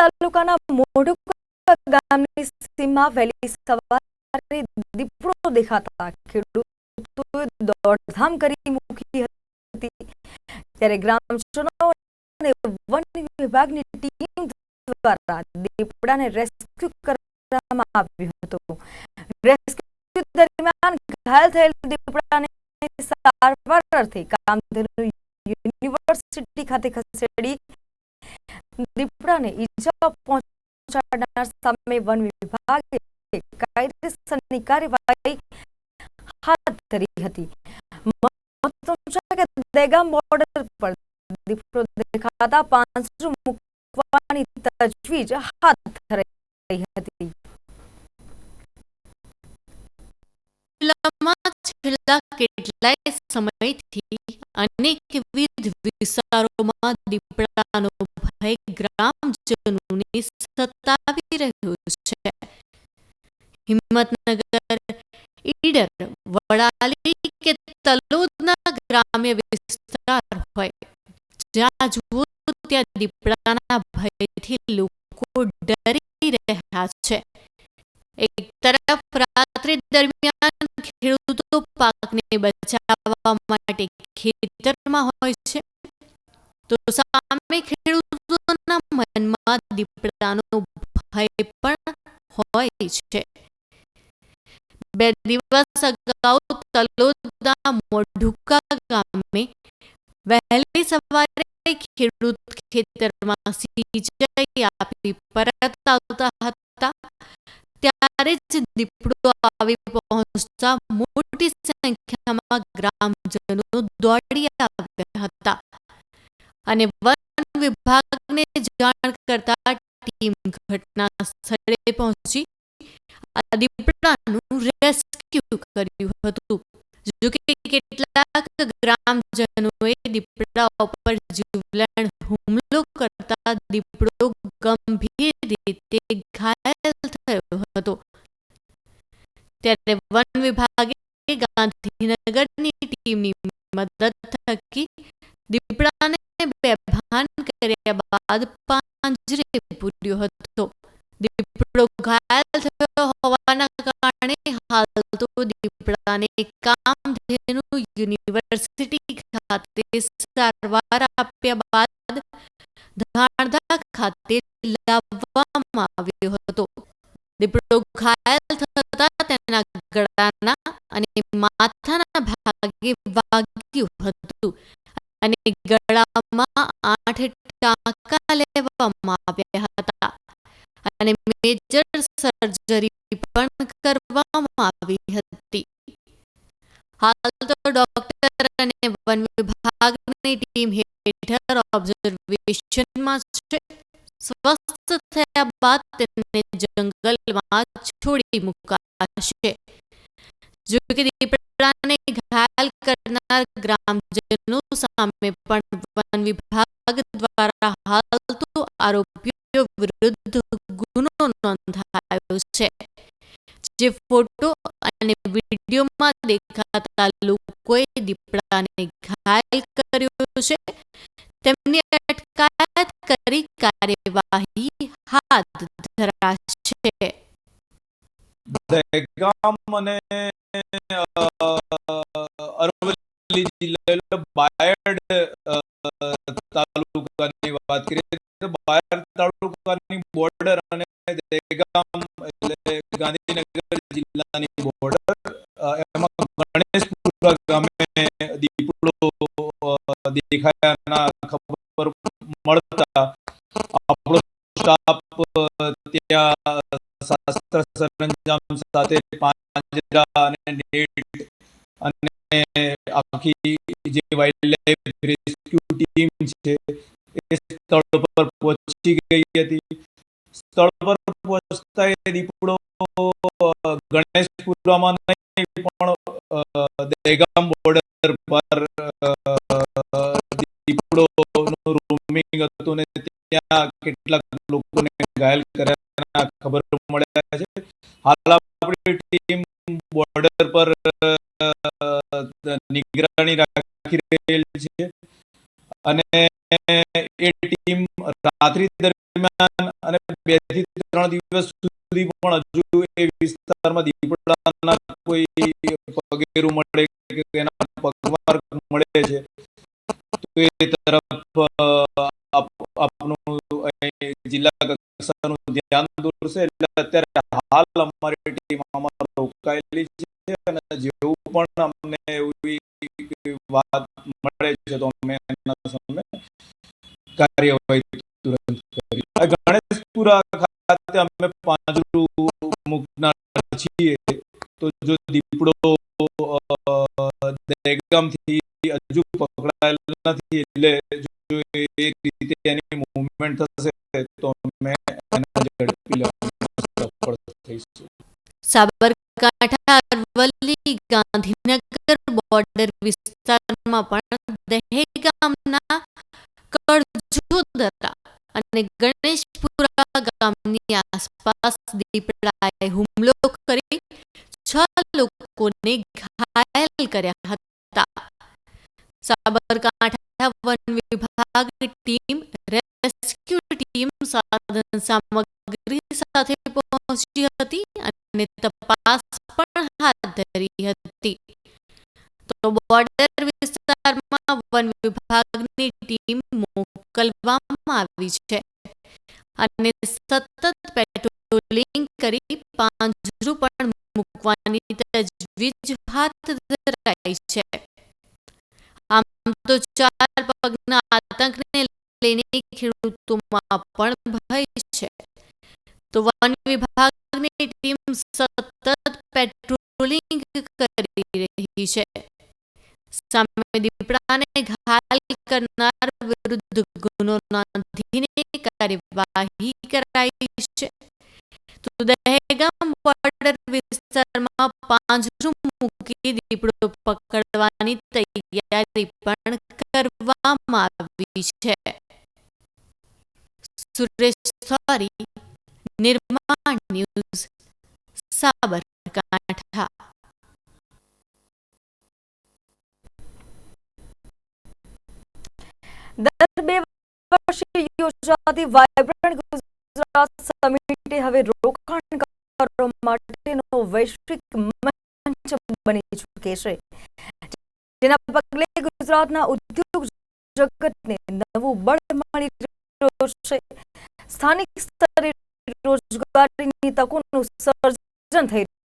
તાલુકાના મોઢુકા ગામની સીમમાં વહેલી સવારે દીપડો દેખાતા ખેડૂતોએ દોડધામ કરી મૂકી હતી. ત્યારે ગ્રામજનો અને વન વિભાગની ટીમ દ્વારા દીપડાને રેસ્ક્યુ કરવામાં આવ્યો હતો. રેસ્ક્યુ દરમિયાન ઘાયલ થયેલ દીપડાને સારવાર અર્થે કામધેનુ યુનિવર્સિટી ખાતે ખસેડી દીપડાને ઈજા પહોંચાડનાર સામે વન વિભાગે કાયદેસરની કાર્યવાહી હાથ ધરી હતી. દહેગામ બોર્ડર પર દીપડો દેખાતા પાંજરું મૂકવાની તજવીજ હાથ ધરાઈ હતી. છેલ્લા કેટલાય સમયથી અનેકવિધ વિસ્તારોમાં દીપડાનો ભય ગ્રામજનોને સતાવી રહ્યો છે. હિંમતનગર, ઈડર, વડાલી કે તલોદના ગ્રામ્ય વિસ્તાર હોય, જ્યાં જુઓ ત્યાં દીપડાના ભયથી લોકો ડરી રહ્યા છે. એક તરફ રાત્રિ દરમિયાન ખેડૂતો પાકને બચાવવા માટે ખેતરમાં હોય છે, તો સામે મનમાં દીપડાનો ભય પણ હોય છે. બે દિવસ અગાઉ તલોદના મોઢુકા ગામે વહેલી સવારે ખેડૂત ખેતરમાં સિંચાઈ આપી પરત આવતા હતા. ત્યારે જ દીપડો આવી પહોંચતા મોટી સંખ્યામાં ગ્રામજનો દોડી આવ્યા હતા. અને વન વિભાગને જાણ કરતા ટીમ ઘટના સ્થળે પહોંચી. આ દીપડાનું રેસ્ક્યુ કર્યું હતું. જોકે કેટલાક ગ્રામજનોએ દીપડા ઉપર જીવલેણ હુમલો કરતા દીપડો ગંભીર રીતે ઘાયલ થયો હતો. ત્યારે વન વિભાગે ગાંધીનગરની ટીમની મદદ થકી દીપડાને બેભાન કર્યા બાદ પાંજરે પૂર્યો હતો. દીપડો ઘાયલ થયો હોવાના કારણે હાલ તો દીપડાને કામધેનુ યુનિવર્સિટી ખાતે સારવાર આપ્યા બાદ ધાણધા ખાતે લાવવામાં આવ્યો હતો. દીપડો ઘાયલ થતા તેના ગળાના અને માથાના ભાગે વાગ્યું હતું અને ગળામાં ટાંકા લેવામાં આવ્યા હતા અને મેજર સર્જરી પણ કરવામાં આવી હતી. હાલ તો ડોક્ટર અને વન વિભાગની ટીમ હેઠળ ઓબ્ઝર્વેશનમાં છે. સ્વસ્થ થયા બાદ તેમને જંગલમાં છોડી મુકાશે. જો કે દીપડાને ઘાયલ કરનાર ગ્રામજનો સામે પણ વન વિભાગ દ્વારા હાલ તો આરોપીઓ વિરુદ્ધ ગુનો નોંધાયો છે. જે ફોટો અને વિડીયોમાં દેખાતા લોકોએ દીપડાને ઘાયલ કર્યો છે. તેમની અટકાયત કરી કાર્યવાહી હાથ ધરાશે. દહેગામ અને અરવલ્લી જિલ્લા બાયડ તાલુકાની વાત કરીએ તો બાયડ તાલુકાની બોર્ડર અને દહેગામ એટલે ગાંધીનગર જિલ્લાની બોર્ડર એમાં ગણેશપુરા ગામે દીપડો દેખાયાના ખબર મળતા આપણો સ્ટાફ ત્યાં શાસ્ત્ર સરંજામ સાથે પાંજરા અને નેટ અને આખી જે વાઇલ્ડ લાઈફ રેસ્ક્યુ ટીમ છે, એ સ્થળ પર પહોંચી ગઈ હતી. સ્થળ પર પહોંચતા એ દીપડો ગણેશપુરામાં નહીં, પણ દહેગામ બોર્ડર પર દીપડો રૂમિંગ હતું ને ત્યાં કેટલાક લોકોને ઘાયલ કર્યાના ખબર મળ્યા છે. હાલ આપણી ટીમ બોર્ડર પર નિગરાની રાખી રહેલ છે. અને એ ટીમ રાત્રિ દરમિયાન અને બેથી ત્રણ દિવસ સુધી પણ હજુ એ વિસ્તારમાં દીપડાના કોઈ પગેરું મળે કે એના પગમાર્ક મળે છે. તો એ તરફ આપનું જિલ્લા કક્ષાનું ધ્યાન દોરશે. એટલે અત્યારે હાલ અમારી ટીમ આમાં રોકાયેલી છે. અને જેવું પણ અમને એવી વાત મળે છે તો અમે એના સામે કાર્યવાહી તુરંત કરી ગણેશપુરા ખાતે અમે પાંજરું મૂકનાર છીએ તો જો દીપડો દહેગામથી હજુ પકડાયેલ નથી એટલે જો એ રીતે એની મૂવમેન્ટ થશે તો અમે સાબરકાંઠા અરવલ્લી ગાંધીનગર બોર્ડર વિસ્તારમાં પણ દહેગામના કરજોદરા અને ગણેશપુરા ગામની આસપાસ દીપડાએ હુમલો કરી છ લોકોને ઘાયલ કર્યા હતા. સાબરકાંઠા વન વિભાગ ટીમ, રેસ્ક્યુ ટીમ સાધન સામગ્રી સાથે પહોંચી હતી અને તપાસ હાથ ધરી હતી. તો બોર્ડર વિસ્તારમાં વન વિભાગની ટીમ મોકલવામાં આવી છે અને સતત પેટ્રોલિંગ કરી પાંજરું પણ મૂકવાની તજવીજ હાથ ધરાઈ છે. આમ તો ચાર પગના આતંકને લઈને ખેડૂતોમાં પણ ભય છે. તો વન વિભાગની ટીમ સતત પેટ્રોલિંગ કરી રહી છે. સામે દીપડાને ઘાયલ કરનાર વિરુદ્ધ ગુનો નોંધીને કાર્યવાહી કરાઈ છે. તો દહેગામ બોર્ડર વિસ્તારમાં પાંજરું મૂકી દીપડો પકડવાની તૈયારી પણ કરવામાં આવી છે. સુરેશ સોરી નિર્માણ ન્યૂઝ સાબરકાંઠા યોજાતી વાયબ્રન્ટ ગુજરાત સમિટે હવે રોકાણકારો માટેનો વૈશ્વિક મંચ બની ચૂકે છે. જેના પગલે ગુજરાતના ઉદ્યોગ જગતને નવું બળ મળી રહ્યું છે. સ્થાનિક સ્તરે રોજગારીની તકોનું સર્જન થઈ